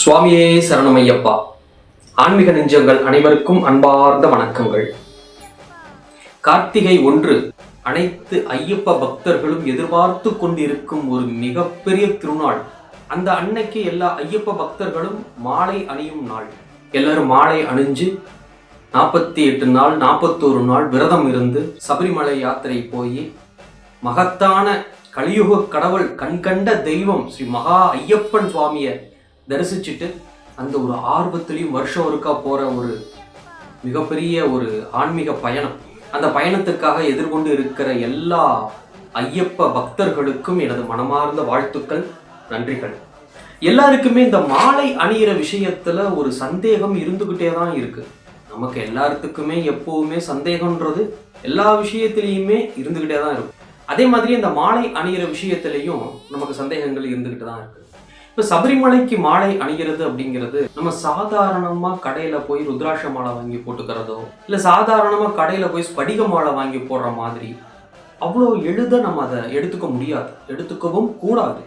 சுவாமியே சரணமையப்பா. ஆன்மீக நெஞ்சங்கள் அனைவருக்கும் அன்பார்ந்த வணக்கங்கள். கார்த்திகை ஒன்று அனைத்து ஐயப்ப பக்தர்களும் எதிர்பார்த்து கொண்டிருக்கும் ஒரு மிகப்பெரிய திருநாள். அந்த அன்னைக்கு எல்லா ஐயப்ப பக்தர்களும் மாலை அணியும் நாள். எல்லாரும் மாலை அணிஞ்சு நாற்பத்தி எட்டு நாள் நாற்பத்தோரு நாள் விரதம் இருந்து சபரிமலை யாத்திரை போய் மகத்தான கலியுக கடவுள் கண்கண்ட தெய்வம் ஸ்ரீ மகா ஐயப்பன் சுவாமியை தரிசிச்சுட்டு அந்த ஒரு ஆர்வத்துலேயும் வருஷம் ஒருக்கா போகிற ஒரு மிகப்பெரிய ஒரு ஆன்மீக பயணம். அந்த பயணத்துக்காக எதிர்கொண்டு இருக்கிற எல்லா ஐயப்ப பக்தர்களுக்கும் எனது மனமார்ந்த வாழ்த்துக்கள் நன்றிகள். எல்லாருக்குமே இந்த மாலை அணியிற விஷயத்துல ஒரு சந்தேகம் இருந்துகிட்டே தான் இருக்கு. நமக்கு எல்லாத்துக்குமே எப்பவுமே சந்தேகம்ன்றது எல்லா விஷயத்திலையுமே இருந்துகிட்டே தான் இருக்கும். அதே மாதிரி இந்த மாலை அணியிற விஷயத்திலையும் நமக்கு சந்தேகங்கள் இருந்துகிட்டு தான் இருக்கு. இப்போ சபரிமலைக்கு மாலை அணிகிறது அப்படிங்கிறது நம்ம சாதாரணமா கடையில போய் ருத்ராட்ச மாலை வாங்கி போட்டுக்கிறதோ இல்ல சாதாரணமா கடையில போய் ஸ்படிக மாலை வாங்கி போடுற மாதிரி அவ்வளோ எளித நம்ம அதை எடுத்துக்க முடியாது. எடுத்துக்கவும் கூடாது.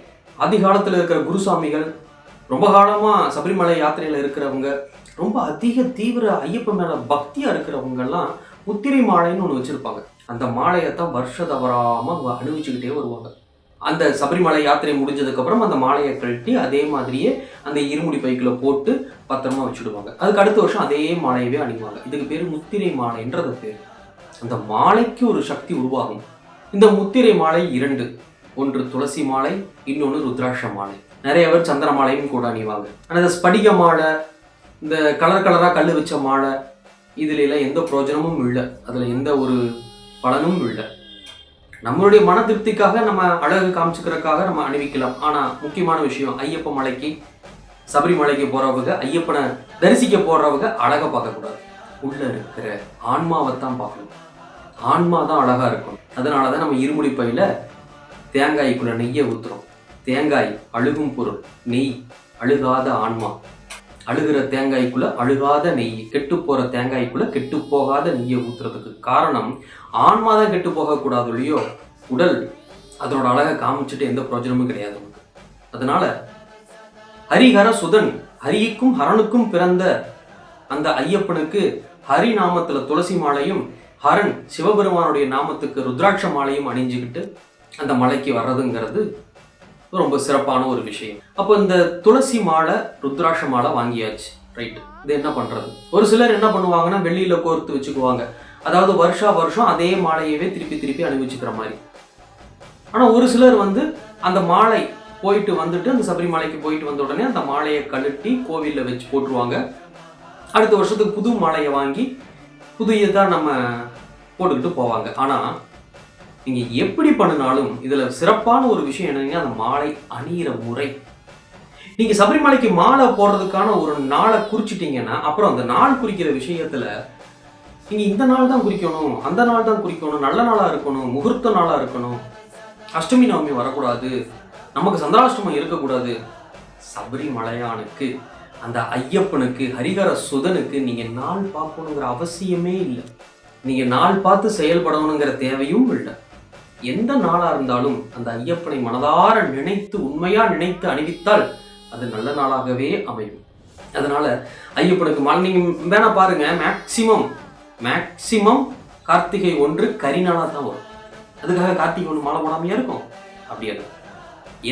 அதிகாலத்தில் இருக்கிற குருசாமிகள் ரொம்ப காலமா சபரிமலை யாத்திரையில இருக்கிறவங்க ரொம்ப அதிக தீவிர ஐயப்பன் மேல பக்தியா இருக்கிறவங்க எல்லாம் முத்திரை மாலைன்னு ஒன்று வச்சிருப்பாங்க. அந்த மாலையை தான் வருஷ தவறாமல் அனுபவிச்சுக்கிட்டே அணிவிச்சுக்கிட்டே வருவாங்க. அந்த சபரிமலை யாத்திரை முடிஞ்சதுக்கப்புறம் அந்த மாலையை கழட்டி அதே மாதிரியே அந்த இருமுடி பைக்கில் போட்டு பத்திரமா வச்சுடுவாங்க. அதுக்கு அடுத்த வருஷம் அதே மாலையவே அணிவாங்க. இதுக்கு பேர் முத்திரை மாலைன்றது பேர். அந்த மாலைக்கு ஒரு சக்தி உருவாகும். இந்த முத்திரை மாலை இரண்டு. ஒன்று துளசி மாலை இன்னொன்று ருத்ராட்ச மாலை. நிறைய பேர் சந்திர மாலையும் கூட அணிவாங்க. ஆனால் இந்த ஸ்படிக மாலை இந்த கலர் கலராக கல் வச்ச மாலை இதுல எந்த பிரயோஜனமும் இல்லை. அதில் எந்த ஒரு பலனும் இல்லை. நம்மளுடைய மன திருப்திக்காக நம்ம அழகு காமிச்சுக்கிறதுக்காக நம்ம அணிவிக்கலாம். ஆனால் முக்கியமான விஷயம் ஐயப்ப மலைக்கு சபரிமலைக்கு போகிறவங்க ஐயப்பனை தரிசிக்க போகிறவங்க அழகை பார்க்கக்கூடாது. உள்ளே இருக்கிற ஆன்மாவை தான் பார்க்கணும். ஆன்மா தான் அழகாக இருக்கும் அதனால தான் நம்ம இருமுடி பையில் தேங்காய்க்குள்ளே நெய்யை ஊத்துறோம். தேங்காய் அழுகும் பொருள் நெய் அழுகாத ஆன்மா. அழுகிற தேங்காய்க்குள்ள அழுகாத நெய் கெட்டு போற தேங்காய்க்குள்ள கெட்டு போகாத நெய்யை ஊத்துறதுக்கு காரணம் ஆன்மா தான் கெட்டு போகக்கூடாது இல்லையோ? உடல் அதனோட அழகை காமிச்சிட்டு எந்த பிரயோஜனமும் கிடையாது. அதனால ஹரிஹர சுதன் ஹரிக்கும் ஹரனுக்கும் பிறந்த அந்த ஐயப்பனுக்கு ஹரி நாமத்துல துளசி மாலையும் ஹரன் சிவபெருமானுடைய நாமத்துக்கு ருத்ராட்ச மாலையும் அணிஞ்சுக்கிட்டு அந்த மலைக்கு வர்றதுங்கிறது ரொம்ப சிறப்பான ஒரு விஷயம். அப்போ இந்த துளசி மாலை ருத்ராட்ச மாலை வாங்கியாச்சு. ரைட் இது என்ன பண்ணுறது ஒரு சிலர் என்ன பண்ணுவாங்கன்னா வெள்ளியில் கோர்த்து வச்சுக்குவாங்க. அதாவது வருஷா வருஷம் அதே மாலையவே திருப்பி திருப்பி அணிவிச்சுக்கிற மாதிரி. ஆனால் ஒரு சிலர் வந்து அந்த மாலை போயிட்டு வந்துட்டு அந்த சபரிமலைக்கு போயிட்டு வந்த உடனே அந்த மாலையை கழட்டி கோவிலில் வச்சு போட்டுருவாங்க. அடுத்த வருஷத்துக்கு புது மாலையை வாங்கி புதியதாக நம்ம போட்டுக்கிட்டு போவாங்க. ஆனால் நீங்க எப்படி பண்ணினாலும் இதுல சிறப்பான ஒரு விஷயம் என்னன்னா அந்த மாலை அணியிற முறை. நீங்க சபரிமலைக்கு மாலை போடுறதுக்கான ஒரு நாளை குறிச்சிட்டிங்கன்னா அப்புறம் அந்த நாள் குறிக்கிற விஷயத்துல நீங்கள் இந்த நாள் தான் குறிக்கணும் அந்த நாள் தான் குறிக்கணும் நல்ல நாளா இருக்கணும் முகூர்த்த நாளா இருக்கணும் அஷ்டமி நவமி வரக்கூடாது நமக்கு சந்திராஷ்டமம் இருக்கக்கூடாது. சபரிமலையானுக்கு அந்த ஐயப்பனுக்கு ஹரிகர சுதனுக்கு நீங்கள் நாள் பார்க்கணுங்கிற அவசியமே இல்லை. நீங்கள் நாள் பார்த்து செயல்படணுங்கிற தேவையும் இல்லை. எந்த நாளா இருந்தாலும் அந்த ஐயப்பனை மனதார நினைத்து உண்மையா நினைத்து அணிவித்தால் அது நல்ல நாளாகவே அமையும். அதனால ஐயப்பனுக்கு மாலை நீங்க வேணா பாருங்க மேக்சிமம் மேக்சிமம் கார்த்திகை ஒன்று கரிநாளாக தான் வரும். அதுக்காக கார்த்திகை ஒன்று மாலை போடாமையாக இருக்கும்? அப்படியாது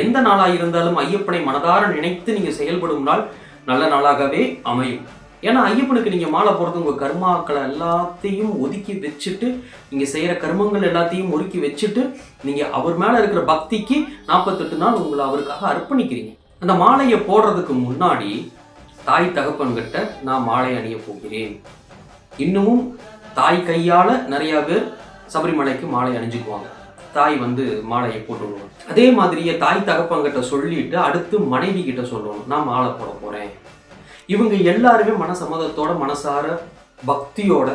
எந்த நாளா இருந்தாலும் ஐயப்பனை மனதார நினைத்து நீங்க செயல்படும் நாள் நல்ல நாளாகவே அமையும். ஏன்னா ஐயப்பனுக்கு நீங்க மாலை போடுறது உங்க கர்மாக்களை எல்லாத்தையும் ஒதுக்கி வச்சுட்டு நீங்க செய்யற கர்மங்கள் எல்லாத்தையும் ஒதுக்கி வச்சுட்டு நீங்க அவர் மேல இருக்கிற பக்திக்கு நாற்பத்தெட்டு நாள் உங்களை அவருக்காக அர்ப்பணிக்கிறீங்க. அந்த மாலையை போடுறதுக்கு முன்னாடி தாய் தகப்பன்கிட்ட நான் மாலை அணிய போகிறேன். இன்னமும் தாய் கையால நிறைய பேர் சபரிமலைக்கு மாலை அணிஞ்சுக்குவாங்க. தாய் வந்து மாலையை போட்டு அதே மாதிரியே தாய் தகப்பங்கிட்ட சொல்லிட்டு அடுத்து மனைவி கிட்ட சொல்லணும் நான் மாலை போட போறேன். இவங்க எல்லாருமே மனசம்மதத்தோட மனசார பக்தியோட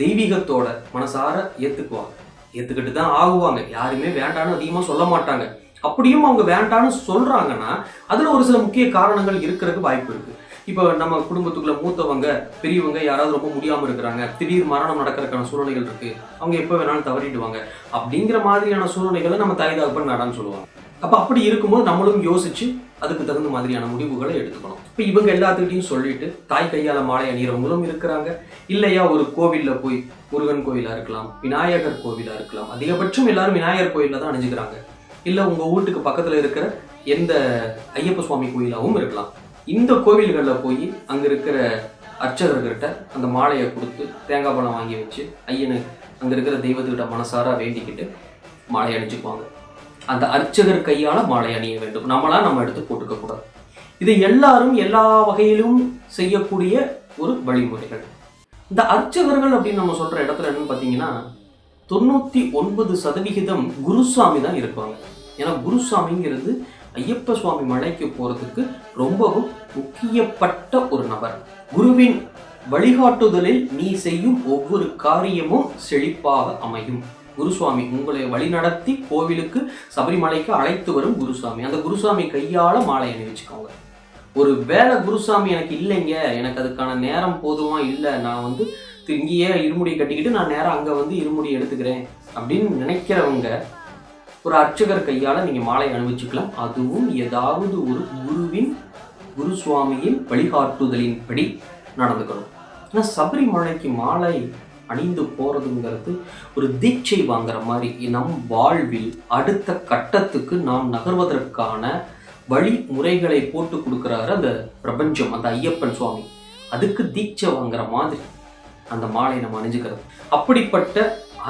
தெய்வீகத்தோட மனசார ஏற்றுக்குவாங்க ஏற்றுக்கிட்டு தான் ஆகுவாங்க. யாருமே வேண்டான்னு அதிகமாக சொல்ல மாட்டாங்க. அப்படியும் அவங்க வேண்டான்னு சொல்கிறாங்கன்னா அதில் ஒரு சில முக்கிய காரணங்கள் இருக்கிறதுக்கு வாய்ப்பு இருக்குது இப்போ நம்ம குடும்பத்துக்குள்ள மூத்தவங்க பெரியவங்க யாராவது ரொம்ப முடியாமல் இருக்கிறாங்க திடீர் மரணம் நடக்கிறதுக்கான சூழ்நிலைகள் இருக்குது அவங்க எப்போ வேணாலும் தவறிடுவாங்க அப்படிங்கிற மாதிரியான சூழ்நிலைகளை நம்ம தாய் தகப்பன் வேடான்னு சொல்லுவாங்க. அப்போ அப்படி இருக்கும்போது நம்மளும் யோசிச்சு அதுக்கு தகுந்த மாதிரியான முடிவுகளை எடுத்துக்கணும். இப்போ இவங்க எல்லாத்துக்கிட்டையும் சொல்லிட்டு தாய் கையால் மாலை அணிகிறவங்களும் இருக்கிறாங்க. இல்லையா ஒரு கோவிலில் போய் முருகன் கோவிலாக இருக்கலாம் விநாயகர் கோவிலாக இருக்கலாம் அதிகபட்சம் எல்லாரும் விநாயகர் கோவிலில் தான் அணிஞ்சுக்கிறாங்க. இல்லை உங்கள் வீட்டுக்கு பக்கத்தில் இருக்கிற எந்த ஐயப்ப சுவாமி கோயிலாகவும் இருக்கலாம். இந்த கோவில்களில் போய் அங்கே இருக்கிற அர்ச்சகர்கிட்ட அந்த மாலையை கொடுத்து தேங்காய் பழம் வாங்கி வச்சு ஐயனு அங்கே இருக்கிற தெய்வத்துக்கிட்ட மனசார வேண்டிக்கிட்டு மாலை அணிஞ்சுக்குவாங்க. அந்த அர்ச்சகர் கையால மாலை அணிய வேண்டும். நம்மளாம் நம்ம எடுத்து போட்டுக்க கூடாது. இது எல்லாரும் எல்லா வகையிலும் செய்யக்கூடிய ஒரு வழிமுறைகள். இந்த அர்ச்சகர்கள் அப்படின்னு நம்ம சொல்ற இடத்துல என்னன்னு பார்த்தீங்கன்னா தொண்ணூத்தி ஒன்பது சதவிகிதம் குருசாமி தான் இருப்பாங்க. ஏன்னா குருசாமிங்கிறது ஐயப்ப சுவாமி மலைக்கு போறதுக்கு ரொம்பவும் முக்கியப்பட்ட ஒரு நபர். குருவின் வழிகாட்டுதலில் நீ செய்யும் ஒவ்வொரு காரியமும் செழிப்பாக அமையும். குருசுவாமி உங்களை வழிநடத்தி கோவிலுக்கு சபரிமலைக்கு அழைத்து வரும் குருசாமி அந்த குருசாமி கையால் மாலை அணிவிச்சுக்கோங்க ஒரு வேலை குருசாமி எனக்கு இல்லைங்க எனக்கு அதுக்கான நேரம் போதுமா இல்லை நான் வந்து இங்கேயே இருமுடி கட்டிக்கிட்டு நான் நேரம் அங்கே வந்து இருமுடி எடுத்துக்கிறேன் அப்படின்னு நினைக்கிறவங்க ஒரு அர்ச்சகர் கையால் நீங்கள் மாலை அணிவிச்சுக்கலாம். அதுவும் ஏதாவது ஒரு குருவின் குரு சுவாமியின் வழிகாட்டுதலின்படி நடந்துக்கணும். ஆனால் சபரிமலைக்கு மாலை அணிந்து போகிறதுங்கிறது ஒரு தீட்சை வாங்குற மாதிரி. நம் வாழ்வில் அடுத்த கட்டத்துக்கு நாம் நகர்வதற்கான வழிமுறைகளை போட்டு கொடுக்குறாரு அந்த பிரபஞ்சம் அந்த ஐயப்பன் சுவாமி. அதுக்கு தீட்சை வாங்குற மாதிரி அந்த மாலை நம்ம அணிஞ்சுக்கிறது. அப்படிப்பட்ட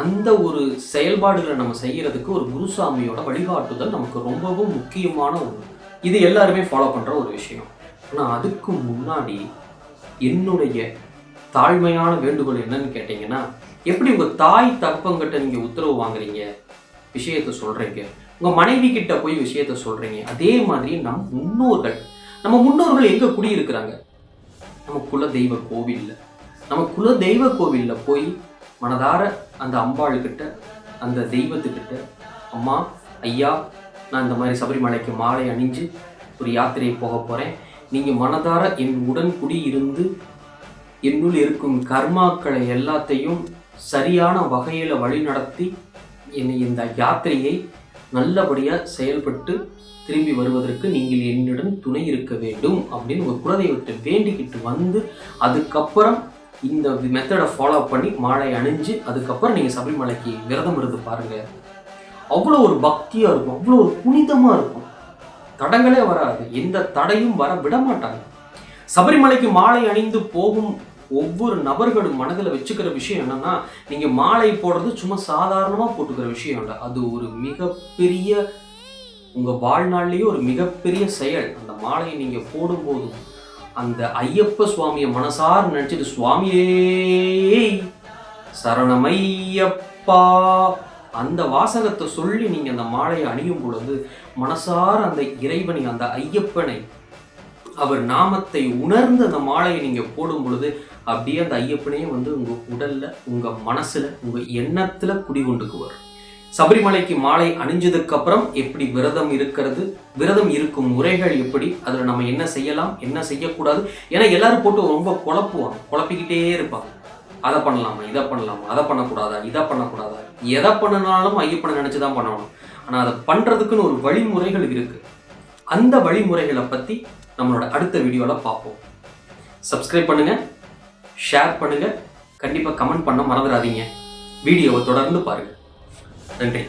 அந்த ஒரு செயல்பாடுகளை நம்ம செய்கிறதுக்கு ஒரு குருசாமியோட வழிகாட்டுதல் நமக்கு ரொம்பவும் முக்கியமான ஒன்று இது எல்லாருமே ஃபாலோ பண்ணுற ஒரு விஷயம். ஆனால் அதுக்கு முன்னாடி என்னுடைய தாழ்மையான வேண்டுகோள் என்னன்னு கேட்டிங்கன்னா எப்படி உங்கள் தாய் தகப்பங்கிட்ட நீங்கள் உத்தரவு வாங்குறீங்க? விஷயத்த சொல்கிறீங்க உங்கள் மனைவி கிட்ட போய் விஷயத்த சொல்கிறீங்க அதே மாதிரி நம் முன்னோர்கள் நம்ம முன்னோர்கள் எங்கே குடியிருக்கிறாங்க? நம்ம குல தெய்வ கோவிலில். நம்ம குல தெய்வ கோவிலில் போய் மனதார அந்த அம்பாளுக்கிட்ட அந்த தெய்வத்துக்கிட்ட அம்மா ஐயா நான் இந்த மாதிரி சபரிமலைக்கு மாலை அணிஞ்சு ஒரு யாத்திரையை போக போகிறேன் நீங்கள் மனதார என் உடன் குடி இருந்து என்னுள் இருக்கும் கர்மாக்களை எல்லாத்தையும் சரியான வகையில் வழிநடத்தி என்னை இந்த யாத்திரையை நல்லபடியாக செயல்பட்டு திரும்பி வருவதற்கு நீங்கள் என்னுடன் துணை இருக்க வேண்டும் அப்படின்னு ஒரு குலதெய்வத்தை வேண்டிக்கிட்டு வந்து அதுக்கப்புறம் இந்த மெத்தடை ஃபாலோ பண்ணி மாலை அணிஞ்சு அதுக்கப்புறம் நீங்கள் சபரிமலைக்கு விரதம் இருந்து பாருங்கள் அவ்வளோ ஒரு பக்தியாக இருக்கும். அவ்வளோ ஒரு புனிதமாக இருக்கும். தடங்களே வராது. எந்த தடையும் வர விட மாட்டாங்க. சபரிமலைக்கு மாலை அணிந்து போகும் ஒவ்வொரு நபர்களும் மனதில் வச்சுக்கிற விஷயம் என்னன்னா நீங்கள் மாலை போடுறது சும்மா சாதாரணமாக போட்டுக்கிற விஷயம் இல்லை. அது ஒரு மிகப்பெரிய உங்கள் வாழ்நாள்லேயே ஒரு மிகப்பெரிய செயல். அந்த மாலையை நீங்கள் போடும்போதும் அந்த ஐயப்ப சுவாமியை மனசார் நினச்சிட்டு சுவாமியே சரணமையப்பா. அந்த வாசகத்தை சொல்லி நீங்கள் அந்த மாலையை அணியும் பொழுது மனசார அந்த இறைவனை அந்த ஐயப்பனை அவர் நாமத்தை உணர்ந்து அந்த மாலையை நீங்கள் போடும் பொழுது அப்படியே அந்த ஐயப்பனே வந்து உங்கள் உடல்ல உங்கள் மனசுல உங்க எண்ணத்துல குடிகொண்டுக்குவார். சபரிமலைக்கு மாலை அணிஞ்சதுக்கு அப்புறம் எப்படி விரதம் இருக்கிறது விரதம் இருக்கும் முறைகள் எப்படி அதில் நம்ம என்ன செய்யலாம் என்ன செய்யக்கூடாது ஏன்னா எல்லாரும் போட்டு ரொம்ப குழப்புவாங்க குழப்பிக்கிட்டே இருப்பாங்க. அதை பண்ணலாமா இதை பண்ணலாமா அதை பண்ணக்கூடாதா இதை பண்ணக்கூடாதா எதை பண்ணினாலும் ஐயப்பனை நினச்சி தான் பண்ணணும். ஆனால் அதை பண்ணுறதுக்குன்னு ஒரு வழிமுறைகள் இருக்குது அந்த வழிமுறைகளை பற்றி நம்மளோட அடுத்த வீடியோவில் பார்ப்போம். சப்ஸ்கிரைப் பண்ணுங்கள் ஷேர் பண்ணுங்கள் கண்டிப்பாக கமெண்ட் பண்ண மறந்துடாதீங்க. வீடியோவை தொடர்ந்து பாருங்கள் நன்றி.